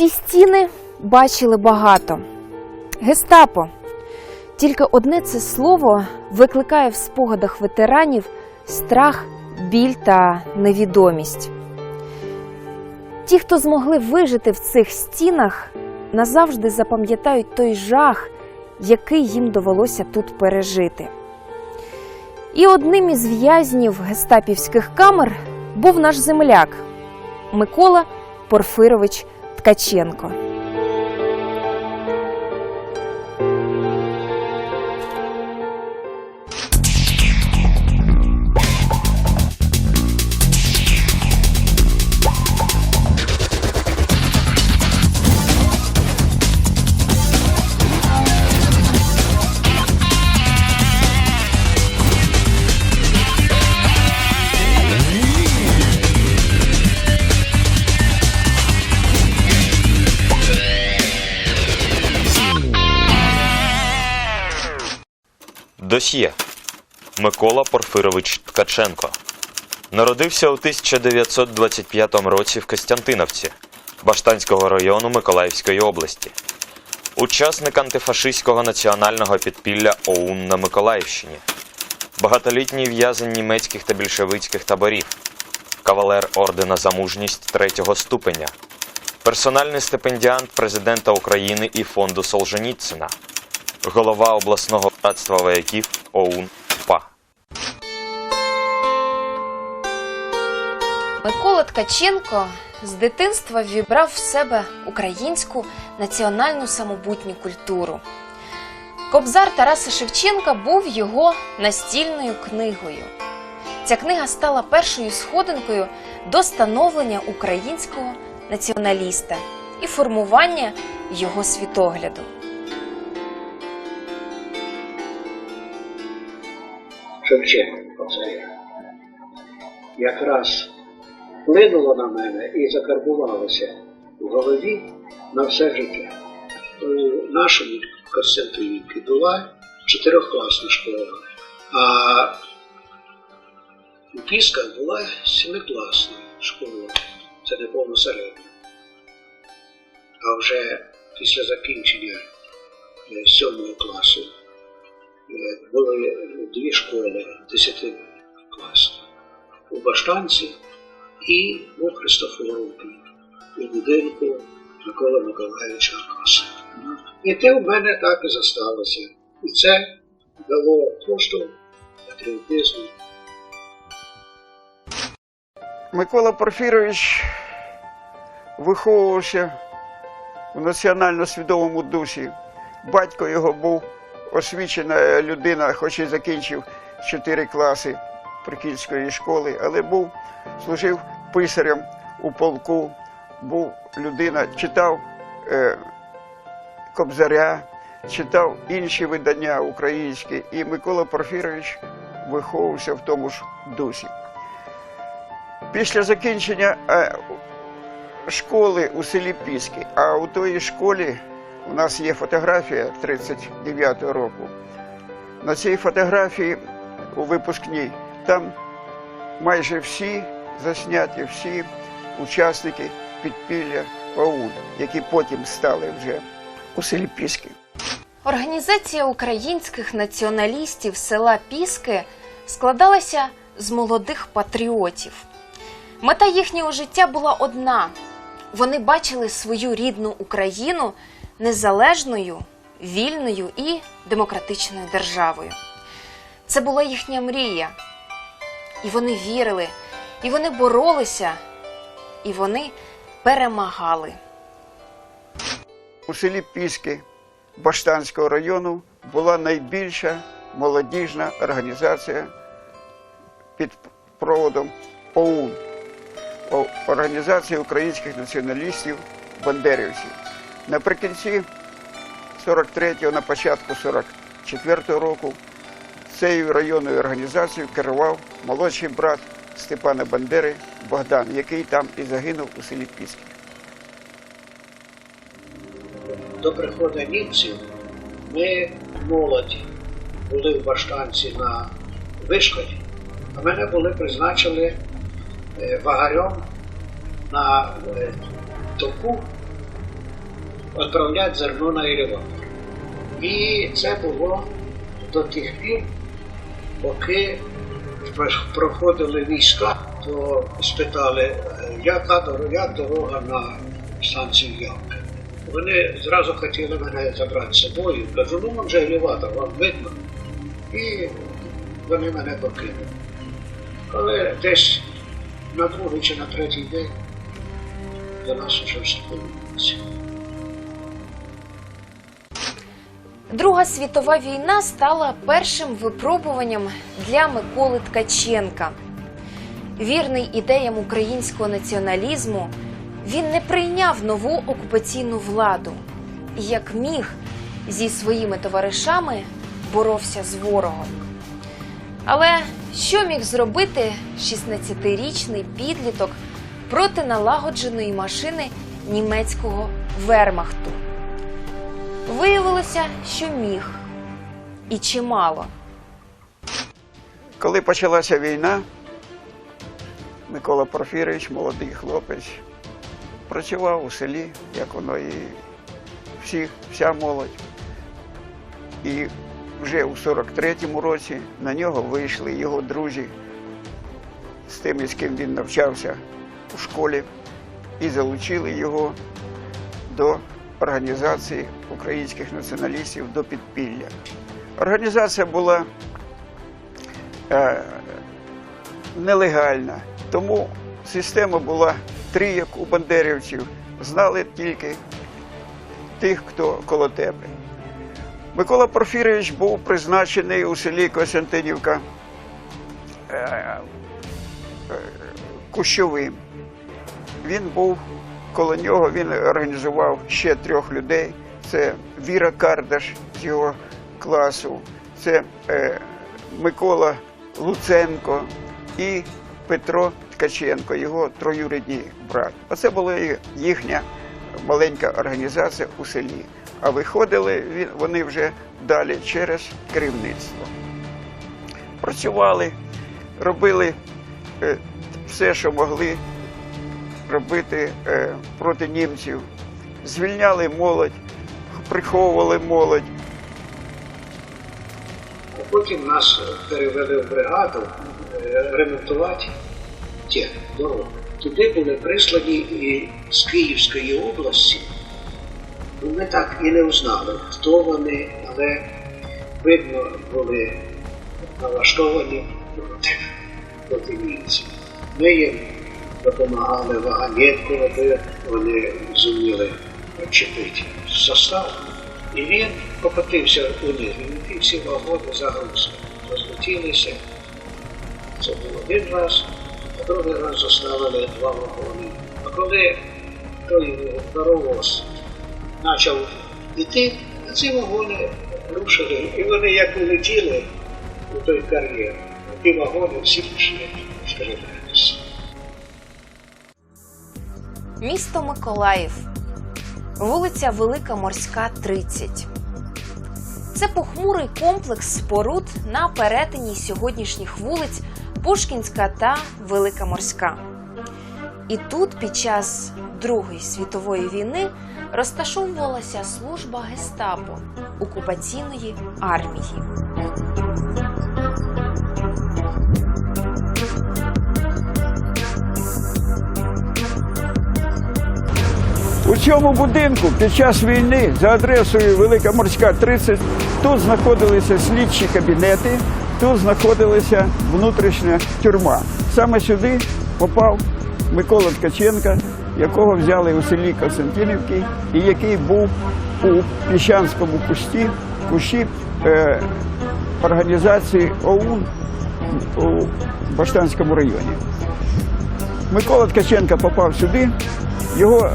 Ці стіни бачили багато. Гестапо. Тільки одне це слово викликає в спогадах ветеранів страх, біль та невідомість. Ті, хто змогли вижити в цих стінах, назавжди запам'ятають той жах, який їм довелося тут пережити. І одним із в'язнів гестапівських камер був наш земляк Микола Порфирович Ткаченко. Досьє Микола Порфирович Ткаченко. Народився у 1925 році в Костянтиновці Баштанського району Миколаївської області. Учасник антифашистського національного підпілля ОУН на Миколаївщині. Багатолітній в'язень німецьких та більшовицьких таборів. Кавалер ордена за мужність третього ступеня. Персональний стипендіант президента України і фонду Солженіцина голова обласного братства вояків ОУН ПА. Микола Ткаченко з дитинства вібрав в себе українську національну самобутню культуру. Кобзар Тараса Шевченка був його настільною книгою. Ця книга стала першою сходинкою до становлення українського націоналіста і формування його світогляду. Шевченко це якраз вплинуло на мене і закарбувалося в голові на все життя. У нашому Костянтинівці була чотирьохкласна школа, а у Пісках була сімикласна школа, це не повна середня. А вже після закінчення е, сьомого класу Були дві школи 10 класів у Баштанці і у Христофоровці у будинку Миколи Миколаївича Аркаса. І те в мене так і зосталося. І це дало поштовх патріотизму. Микола Порфірович виховувався в національно свідомому дусі. Батько його був освічена людина, хоч і закінчив 4 класи прикільської школи, але був, служив писарем у полку, був людина, читав е, Кобзаря, читав інші видання українські, і Микола Порфірович виховувався в тому ж дусі. Після закінчення е, школи у селі Піски, а у тої школі у нас є фотографія 39-го року. На цій фотографії у випускній там майже всі засняті, всі учасники підпілля ОУН, які потім стали вже у селі Піски. Організація українських націоналістів села Піски складалася з молодих патріотів. Мета їхнього життя була одна: вони бачили свою рідну Україну незалежною, вільною і демократичною державою. Це була їхня мрія. І вони вірили, і вони боролися, і вони перемагали. У селі Піски Баштанського району була найбільша молодіжна організація під проводом ОУН О- Організація українських націоналістів Бандерівців. Наприкінці 43-го, на початку 44-го року цією районною організацією керував молодший брат Степана Бандери Богдан, який там і загинув у селі Піски. До приходу німців ми молодь були в Баштанці на вишкоді, а мене були призначили е, вагарем на е, току відправляти зерно на елеватор. І це було до тих пір, поки проходили війська, то спитали, е, яка дорога, як дорога на станцію Явка. Вони зразу хотіли мене забрати з собою. Кажу, ну вам же елеватор, вам видно. І вони мене покинули. Але десь на другий чи на третій день до нас вже вступили. Друга світова війна стала першим випробуванням для Миколи Ткаченка. Вірний ідеям українського націоналізму, він не прийняв нову окупаційну владу і, як міг, зі своїми товаришами боровся з ворогом. Але що міг зробити 16-річний підліток проти налагодженої машини німецького вермахту? Виявилося, що міг. І чимало. Коли почалася війна, Микола Порфірович, молодий хлопець, працював у селі, як воно і всі, вся молодь. І вже у 43-му році на нього вийшли його друзі з тими, з ким він навчався у школі, і залучили його до організації українських націоналістів до підпілля. Організація була е, нелегальна, тому система була три, як у бандерівців, знали тільки тих, хто коло тебе. Микола Порфірович був призначений у селі Костянтинівка е, е, Кущовим. Він був коло нього, він організував ще трьох людей. Це Віра Кардаш з його класу, це е, Микола Луценко і Петро Ткаченко, його троюрідний брат. Оце була їхня маленька організація у селі. А виходили вони вже далі через керівництво. Працювали, робили е, все, що могли робити е, проти німців. Звільняли молодь, приховували молодь. Потім нас перевели в бригаду е, ремонтувати ті дороги. Туди були прислані і з Київської області. Ну, Ми так і не узнали, хто вони, але видно були налаштовані проти, німців. Ми їм допомагали вагонетку вони зуміли чепити состав. І він покотився униз. І всі вагони загрузили, розлетілися. Це був один раз, а другий раз заставили два вагони. А коли той паровоз почав йти, а ці вагони рушили. І вони як улетіли у той кар'єр, ті вагони всі пішли Місто Миколаїв, вулиця Велика Морська, 30. Це похмурий комплекс споруд на перетині сьогоднішніх вулиць Пушкінська та Велика Морська. І тут під час Другої світової війни розташовувалася служба гестапо окупаційної армії. Цьому будинку під час війни за адресою Велика Морська 30 тут знаходилися слідчі кабінети, тут знаходилася внутрішня тюрма. Саме сюди попав Микола Ткаченка, якого взяли у селі Константинівки, і який був у Піщанському кусті, кущі е, організації ОУН у Баштанському районі. Микола Ткаченка попав сюди, його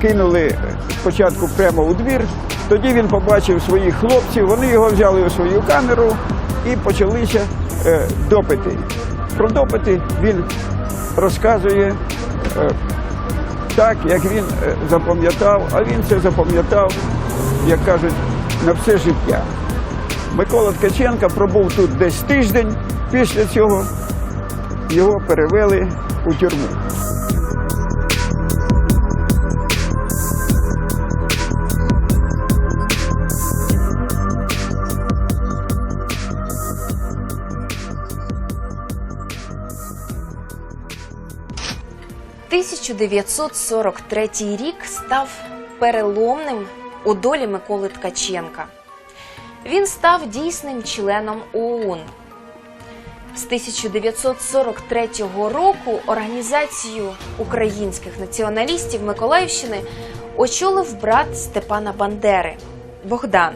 кинули спочатку прямо у двір. Тоді він побачив своїх хлопців, вони його взяли у свою камеру і почалися е, допити. Про допити він розказує е, так, як він е, запам'ятав, а він це запам'ятав, як кажуть, на все життя. Микола Ткаченка пробув тут десь тиждень, після цього його перевели у тюрму. 1943 рік став переломним у долі Миколи Ткаченка. Він став дійсним членом ОУН. З 1943 року організацію українських націоналістів Миколаївщини очолив брат Степана Бандери Богдан.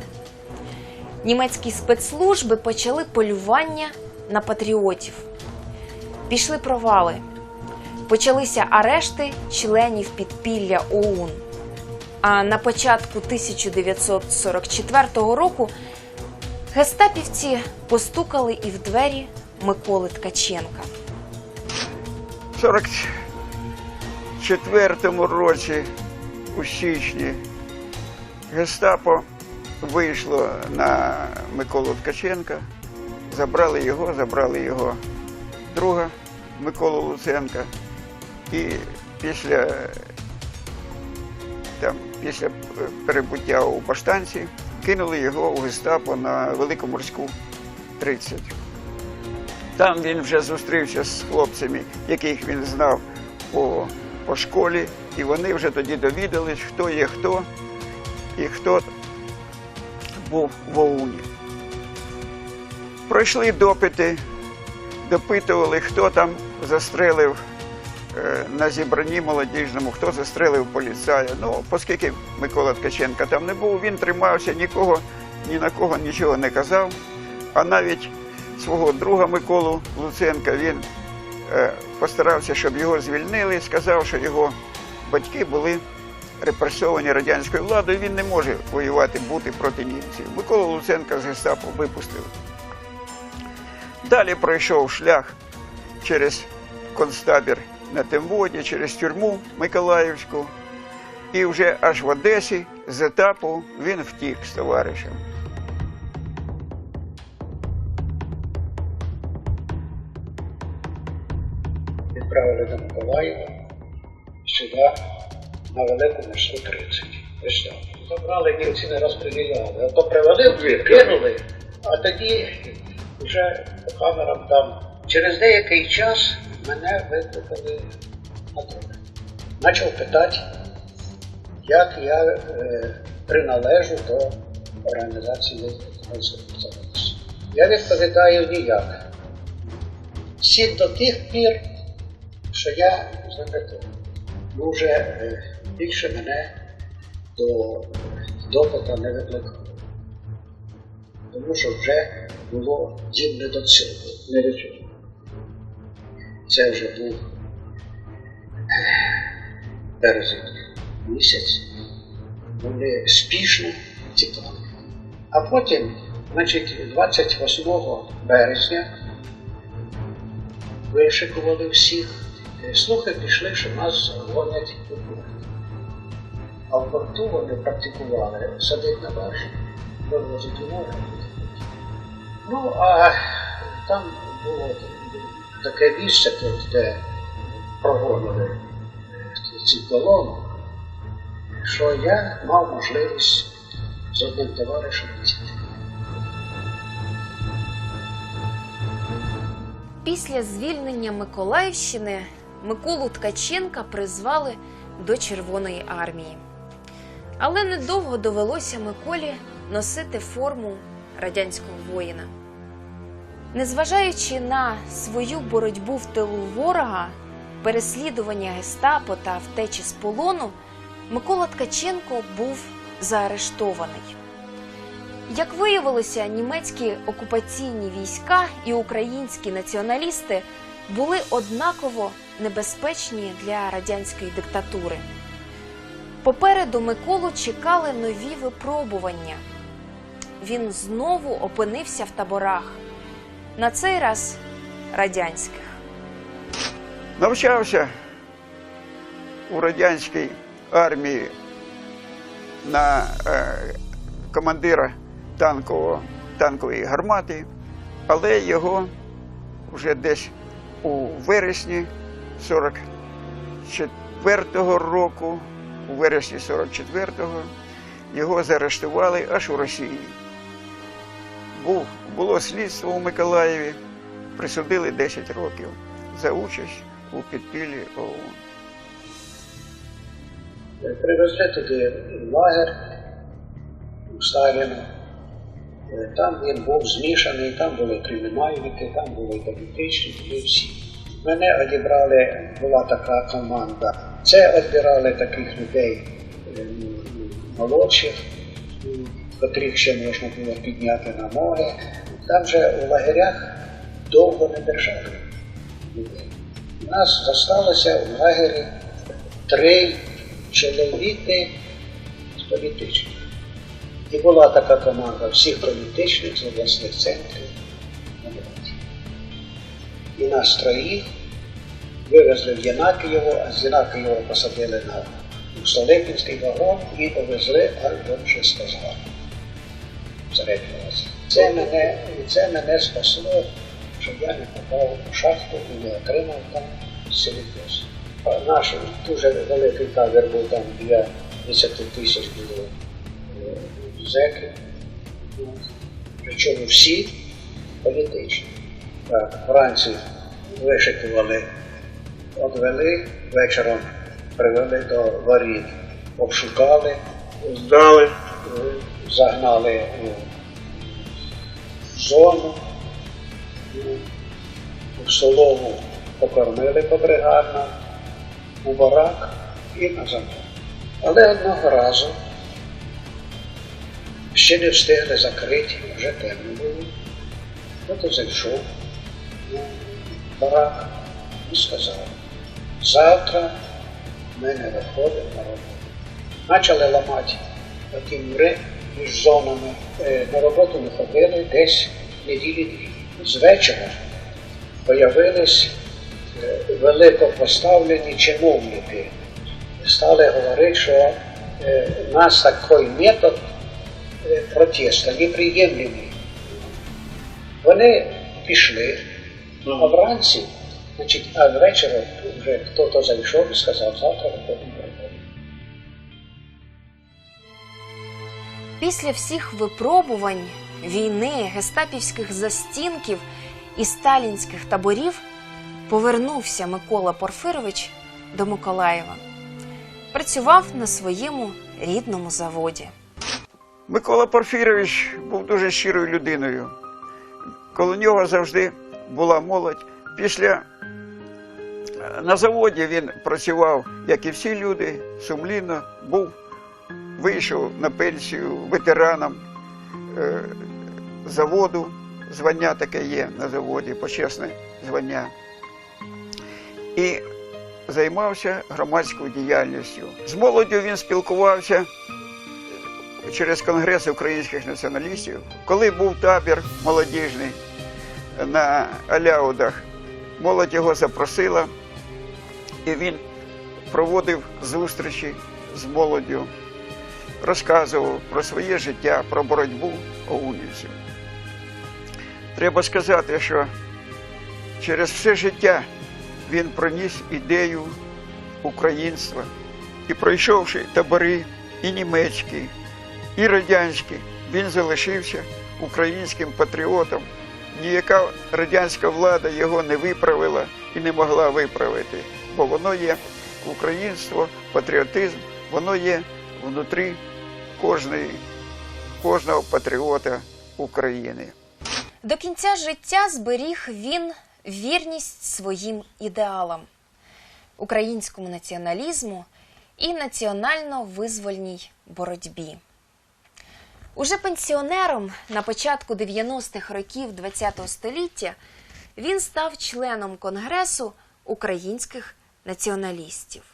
Німецькі спецслужби почали полювання на патріотів. Пішли провали. Почалися арешти членів підпілля ОУН. А на початку 1944 року гестапівці постукали і в двері Миколи Ткаченка. В 44-му році у січні гестапо вийшло на Миколу Ткаченка, забрали його, забрали його друга Миколу Луценка. І після, там, після перебуття у Баштанці кинули його у гестапо на Великоморську 30. Там він вже зустрівся з хлопцями, яких він знав по, по школі, і вони вже тоді довідались, хто є хто і хто був в ОУНі. Пройшли допити, допитували, хто там застрелив на зібранні молодіжному, хто застрелив поліцая. Ну, оскільки Микола Ткаченка там не був, він тримався, нікого, ні на кого нічого не казав, а навіть свого друга Миколу Луценка він е, постарався, щоб його звільнили, сказав, що його батьки були репресовані радянською владою, він не може воювати, бути проти німців. Миколу Луценка з гестапо випустили. Далі пройшов шлях через концтабір на Темводі, через тюрму Миколаївську. І вже аж в Одесі з етапу він втік з товаришем. Відправили до Миколаєва сюди на велику морську 30. Ось так. Забрали німці не розстріляли. То привели, кинули, а тоді вже по камерам там. Через деякий час мене викликали на друге. Почав питати, як я е, приналежу до організації Гонсоліс. Я відповідаю ніяк. Всі до тих пір, що я запитав. Ну вже е, більше мене до допита не викликали. Тому що вже було їм не до цього, не до цього. Це вже був е, березень місяць. Вони спішно тікали. А потім, значить, 28 березня вишикували всіх. Е, Слухи пішли, що нас гонять у порт. А в порту вони практикували садить на баржі, вивозить у море. Ну, а там було таке місце, тут, де прогонили е, цю колону, що я мав можливість з одним товаришем тікти. Після звільнення Миколаївщини Миколу Ткаченка призвали до Червоної армії. Але недовго довелося Миколі носити форму радянського воїна. Незважаючи на свою боротьбу в тилу ворога, переслідування гестапо та втечі з полону, Микола Ткаченко був заарештований. Як виявилося, німецькі окупаційні війська і українські націоналісти були однаково небезпечні для радянської диктатури. Попереду Миколу чекали нові випробування. Він знову опинився в таборах, на цей раз радянських. Навчався у радянській армії на е, командира танкового, танкової гармати, але його вже десь у вересні 44-го року, у вересні 44-го, його заарештували аж у Росії. Був, було слідство у Миколаєві, присудили 10 років за участь у підпіллі ОУН. Е, Привезли туди лагер у Сталіна. Е, Там він був змішаний, там були кримінальники, там були політичні, всі. Мене одібрали, була така команда. Це відбирали таких людей е, молодших, котрих ще можна було підняти на ноги. Там же у лагерях довго не держали людей. У нас залишилося в лагері три чоловіки з політичних. І була така команда всіх політичних з обласних центрів. І нас троїх вивезли в Янакієво, а з Янакієва посадили на Столипінський вагон і повезли аж до Шестозгар. Середнього Азії. Це мене, це мене спасло, щоб я не попав у шахту і не отримав там силікоз. Наш дуже великий табір був там для 10 тисяч було е, зеків. Ну, Причому всі політичні. Так, вранці вишикували, одвели, вечором привели до воріт, обшукали, здали, е, загнали у зону, ну, у столову покормили побригадно, у барак і на замок. Але одного разу ще не встигли закриті, вже темно було. Хто зайшов у барак і сказав, завтра ми не виходимо на роботу. Почали ламати такі мури між зонами. Е, На роботу не ходили десь неділі дві. З вечора появились е, великопоставлені чиновники. Стали говорити, що е, у нас такий метод е, протесту неприємний. Вони пішли, а вранці, значить, а ввечері вже хтось зайшов і сказав, завтра виходимо Після всіх випробувань, війни, гестапівських застінків і сталінських таборів повернувся Микола Порфирович до Миколаєва. Працював на своєму рідному заводі. Микола Порфірович був дуже щирою людиною. Коло нього завжди була молодь. Після е, на заводі він працював, як і всі люди, сумлінно, був, вийшов на пенсію ветераном е, заводу. Звання таке є на заводі, почесне звання. І займався громадською діяльністю. З молоддю він спілкувався через Конгрес українських націоналістів, коли був табір молодіжний на Аляудах, молодь його запросила, і він проводив зустрічі з молоддю, розказував про своє життя, про боротьбу оунівців. Треба сказати, що через все життя він проніс ідею українства і пройшовши табори і німецькі, і радянські, він залишився українським патріотом. Ніяка радянська влада його не виправила і не могла виправити, бо воно є українство, патріотизм, воно є внутрі кожної, кожного патріота України. До кінця життя зберіг він вірність своїм ідеалам, українському націоналізму і національно-визвольній боротьбі. Уже пенсіонером на початку 90-х років ХХ століття він став членом Конгресу українських націоналістів.